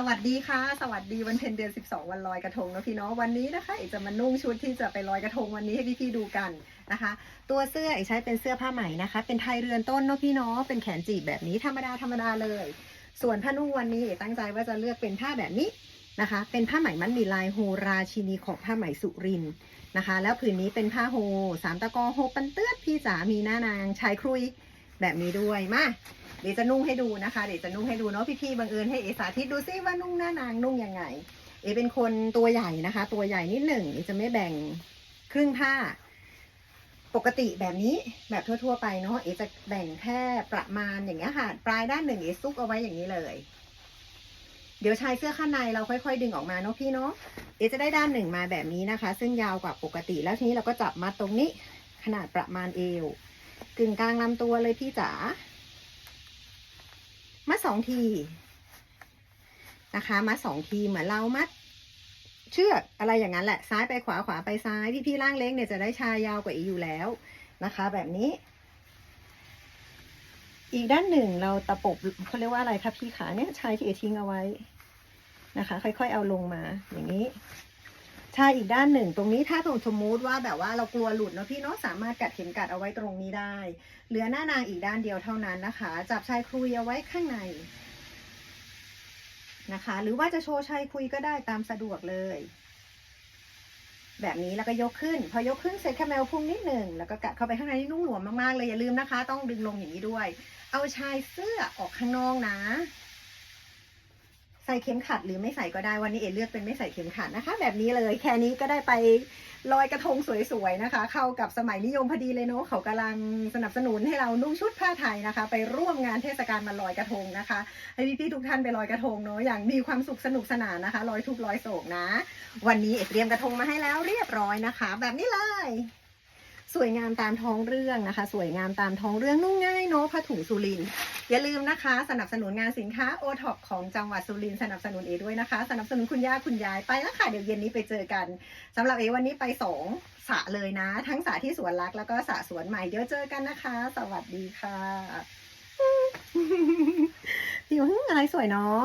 สวัสดีค่ะ สวัสดีวันเพ็ญเดือน 12 วันลอยกระทงนะพี่เนาะวันนี้นะคะเอกจะมานุ่งชุดที่จะไปลอยกระทงวันนี้ให้พี่ๆดูกันนะคะ ตัวเสื้อเอกใช้เป็นเสื้อผ้าไหม่นะคะ เป็นไทยเรือนต้นเนาะพี่เนาะเป็นแขนจีบแบบนี้ธรรมดาธรรมดาเลย ส่วนผ้านุ่งวันนี้ตั้งใจว่าจะเลือกเป็นผ้าแบบนี้นะคะ เป็นผ้าไหมมันมีลายโฮราชินีของผ้าไหมสุรินนะคะ แล้วผืนนี้เป็นผ้าโฮสามตะกอโฮปันเตือดพี่จ๋ามีหน้านางชายครุยแบบนี้ด้วยมา เดี๋ยวจะนุ่งให้ดูนะคะ เดี๋ยวจะนุ่งให้ดูเนาะพี่ๆบังเอิญให้เอสาธิตดูซิว่านุ่งหน้านางนุ่งยังไง เอเป็นคนตัวใหญ่นะคะ ตัวใหญ่นิดหนึ่งเอจะไม่แบ่งครึ่งผ้า ปกติแบบนี้แบบทั่ว ๆ ไปเนาะเอจะแบ่งแค่ประมาณอย่างเงี้ยค่ะ ปลายด้านหนึ่งเอซุกเอาไว้อย่างนี้เลย เดี๋ยวชายเสื้อข้างในเราค่อย ๆ ดึงออกมาเนาะพี่เนาะเอจะได้ด้านหนึ่งมาแบบนี้นะคะ ซึ่งยาวกว่าปกติแล้วทีนี้เราก็จับมาตรงนี้ ขนาดประมาณเอวกึ่งกลางลำตัวเลยพี่จ๋า สองทีนะคะ มัดสองทีเหมือนเรามัด เชือกอะไรอย่างนั้นแหละซ้ายไปขวาขวาไปซ้ายพี่พี่ๆร่างเล็กเนี่ยจะได้ชายยาวกว่าอีอยู่แล้วนะคะ แบบนี้ อีกด้านหนึ่งเราตะปบเขาเรียกว่าอะไรคะพี่ขาเนี่ยชายที่เอทิ้งเอาไว้นะคะ ค่อยๆเอาลงมาอย่างนี้ ใชายอีกด้านหนึ่งตรงนี้ถ้าสมมติว่าแบบว่าเรากลัวหลุดเนาะพี่เนาะสามารถกัดเข็มกัดเอาไว้ตรงนี้ได้ เหลือหน้านางอีกด้านเดียวเท่านั้นนะคะ จับชายคุยเอาไว้ข้างในนะคะ หรือว่าจะโชว์ชายคุยก็ได้ตามสะดวกเลย แบบนี้แล้วก็ยกขึ้น พอยกขึ้นเสร็จแคมเมลพุ่งนิดหนึ่งแล้วก็กัดเข้าไปข้างในที่นุ่งหลวมมากๆเลยอย่าลืมนะคะ ต้องดึงลงอย่างนี้ด้วย เอาชายเสื้อออกข้างนอกนะ ใส่เข็มขัดหรือไม่ใส่ก็ได้วันนี้เอเลือกเป็นไม่ใส่เข็มขัดนะคะ แบบนี้เลยแค่นี้ก็ได้ไปลอยกระทงสวยๆนะคะ เข้ากับสมัยนิยมพอดีเลยเนาะเขากำลังสนับสนุนให้เรานุ่งชุดผ้าไทยนะคะ ไปร่วมงานเทศกาลมาลอยกระทงนะคะให้พี่ๆทุกท่านไปลอยกระทงเนาะอย่างมีความสุขสนุกสนานนะคะลอยทุกลอยโศกนะ วันนี้เอเตรียมกระทงมาให้แล้วเรียบร้อยนะคะ แบบนี้เลย สวยงามตามท้องเรื่องนะคะ สวยงามตามท้องเรื่องนุ่งง่ายเนาะผ้าถุงสุรินอย่าลืมนะคะ สนับสนุนงานสินค้าโอท็อปของจังหวัดสุรินสนับสนุนเอด้วยนะคะ สนับสนุนคุณย่าคุณยายไปแล้วค่ะเดี๋ยวเย็นนี้ไปเจอกันสำหรับเอวันนี้ไปสองสระเลยนะ ทั้งสระที่สวนรักแล้วก็สระสวนใหม่เดี๋ยวเจอกันนะคะ สวัสดีค่ะพี่ว่าอะไรสวยเนาะ